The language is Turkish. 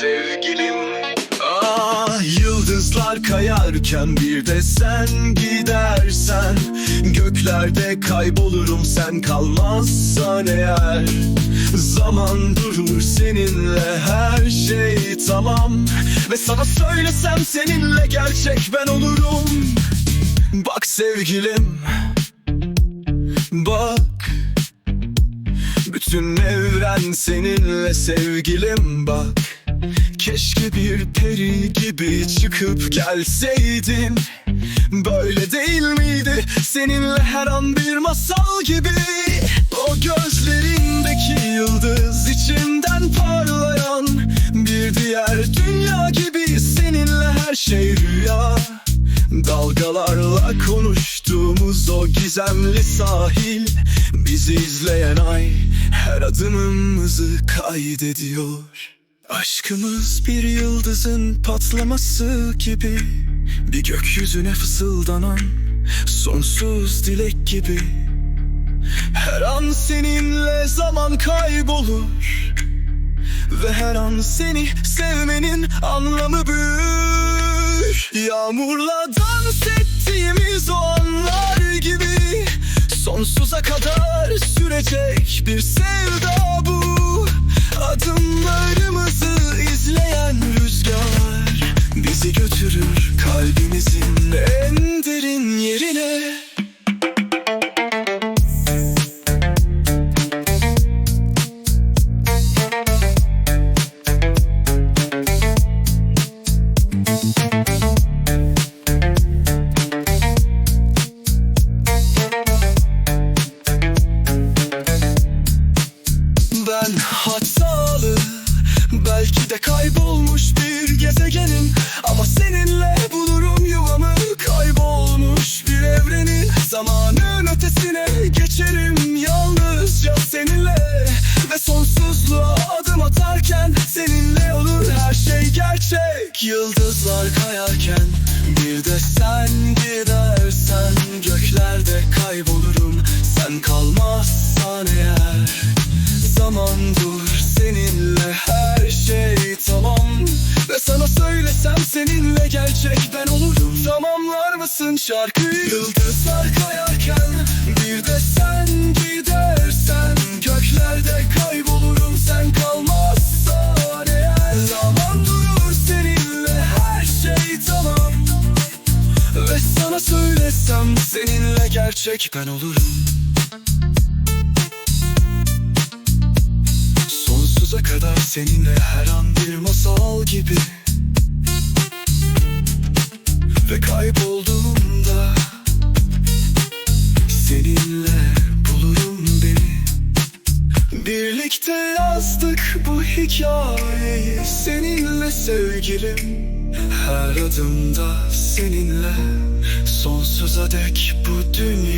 sevgilim. Ah yıldızlar kayarken bir de sen gidersen Göklerde kaybolurum sen kalmazsan eğer. Zaman durur seninle her şey tamam. Ve sana söylesem seninle gerçek ben olurum. Bak sevgilim Bak. Bütün evren seninle sevgilim bak Keşke bir peri gibi çıkıp gelseydin. Böyle değil miydi? Seninle her an bir masal gibi. O gözlerindeki yıldız içimden parlayan Bir diğer dünya gibi. Seninle her şey rüya. Dalgalarla konuştuğumuz o gizemli sahil Bizi izleyen ay her adımımızı kaydediyor Aşkımız bir yıldızın patlaması gibi Bir gökyüzüne fısıldanan sonsuz dilek gibi. Her an seninle zaman kaybolur ve her an seni sevmenin anlamı büyür. Yağmurla dans ettiğimiz o anlar gibi Sonsuza kadar sürecek bir sevda kalbimizin en derin yerine. Ben hatalı Belki de kaybolmuş bir gezegenim. Ama seninle Yıldızlar kayarken Bir de sen gidersen Göklerde kaybolurum. Sen kalmazsan eğer Zaman dur seninle her şey tamam. Ve sana söylesem seninle gerçek ben olurum. Tamamlar mısın şarkıyı? Yıldızlar kayarken söylesem seninle gerçek ben olurum. Sonsuza kadar seninle her an bir masal gibi. Ve kaybolduğumda Seninle bulurum beni. Birlikte yazdık bu hikayeyi Seninle sevgilim. Her adımda seninle Sonsuza dek bu kırırım